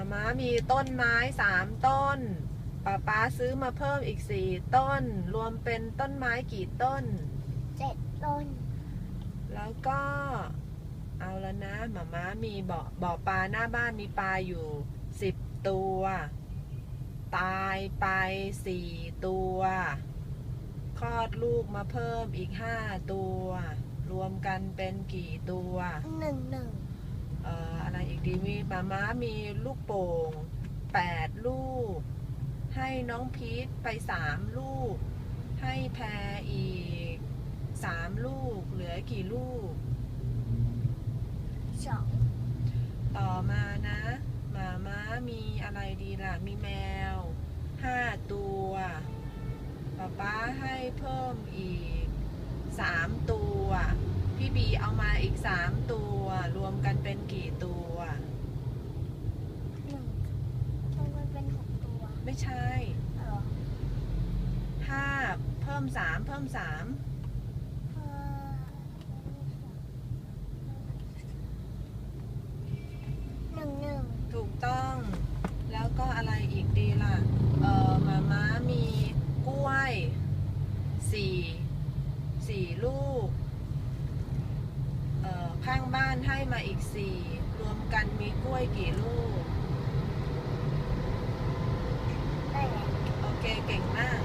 มาม้ามีต้นไม้สามต้นป้าป๊าซื้อมาเพิ่มอีกสี่ต้น รวมเป็นต้นไม้กี่ต้น เจ็ดต้น แล้วก็เอาแล้วนะหมาม้ามีบ่อบ่อปลาหน้าบ้านมีปลาอยู่สิบตัว ตายไปสี่ตัว คลอดลูกมาเพิ่มอีกห้าตัว รวมกันเป็นกี่ตัว หนึ่งหนึ่งเอ่ออะไรอีกดีมีหมาม้ามีลูกโป่งแปดลูก ให้น้องพีทไปสามลูก ให้แพรอีกสามลูก เหลือกี่ลูกสองต่อมานะหมาม้ามีอะไรดีล่ะ มีแมวห้าตัวป๊าป๊าให้เพิ่มอีกสามตัว พี่บีเอามาอีกสามตัว รวมกันเป็นกี่ตัว หนึ่งต้องมันเป็นหกตัว ไม่ใช่เออห้าเพิ่มสามเพิ่มสามห้าหนึ่งหนึ่งถูกต้อง แล้วก็อะไรอีกดีล่ะ เออหมาม้ามีกล้วยสี่สี่ลูก เอ่อข้างบ้านให้มาอีกสี่รวมกันมีกล้วยกี่ลูก ได้แล้ว โอเคเก่งมาก